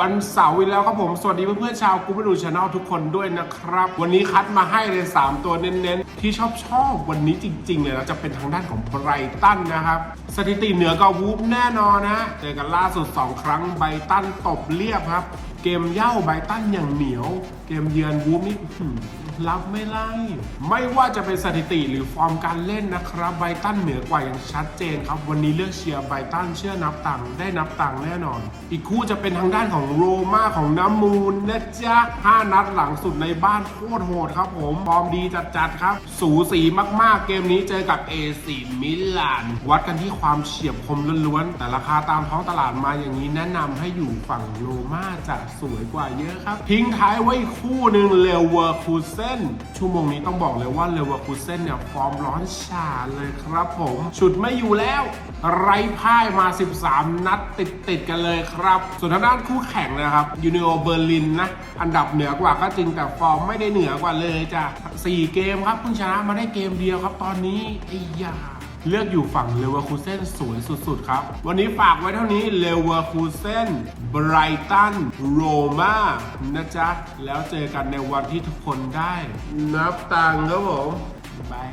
วันเสาร์อีกแล้วครับผม สวัสดีเพื่อนๆชาวกูไม่ดูชาแนลทุกคนด้วยนะครับ วันนี้คัดมาให้เลย 3 ตัวเน้นๆ ที่ชอบชอบวันนี้จริง ๆ เลยนะจะเป็นทางด้านของไบรตันนะครับ สถิติเหนือก็วูฟแน่นอนนะเจอกันล่าสุด 2 ครั้งไบรตันตบเรียบครับ เกมเย่าไบตันอย่างเหนียว เกมเยือนวูฟนี่รับไม่ไล่ไม่ว่าจะเป็นสถิติหรือฟอร์มการเล่นนะครับไบตันเหนือกว่าอย่างชัดเจนครับ วันนี้เลือกเชียร์ไบตันเชื่อนับตังค์ได้นับตังค์แน่นอน อีกคู่จะเป็นทางด้านของโรมาของน้ำมูลนะจ๊ะ5นัดหลังสุดในบ้านโคตรโหดครับผมฟอร์มดีจัดๆครับ สูสีมากๆ เกมนี้เจอกับเอซีมิลาน วัดกันที่ความเฉียบคมล้วนๆแต่ราคาตามท้องตลาดมาอย่างนี้แนะนำให้อยู่ฝั่งโรมาจะสวยกว่าเยอะครับ ทิ้งท้ายไว้คู่หนึ่งเลเวอร์คูเซนชั่วโมงนี้ต้องบอกเลยว่าเลเวอร์คูเซนเนี่ยฟอร์มร้อนฉาเลยครับผมฉุดไม่อยู่แล้ว ไร้พ่ายมา 13 นัดติดติดกันเลยครับ ส่วนทางด้านคู่แข่งนะครับยูเนโอเบอร์ลินนะ อันดับเหนือกว่าก็จริงแต่ฟอร์มไม่ได้เหนือกว่าเลยจ้ะ4เกมครับเพิ่งชนะมาได้เกมเดียวครับ ตอนนี้ไอ้ยา เลือกอยู่ฝั่งเลเวอร์คูเซนสวยสุดๆ ครับ วันนี้ฝากไว้เท่านี้เลเวอร์คูเซนไบรตันโรมานะจ๊ะ แล้วเจอกันในวันที่ทุกคนได้ นับตังค์ครับผมบาย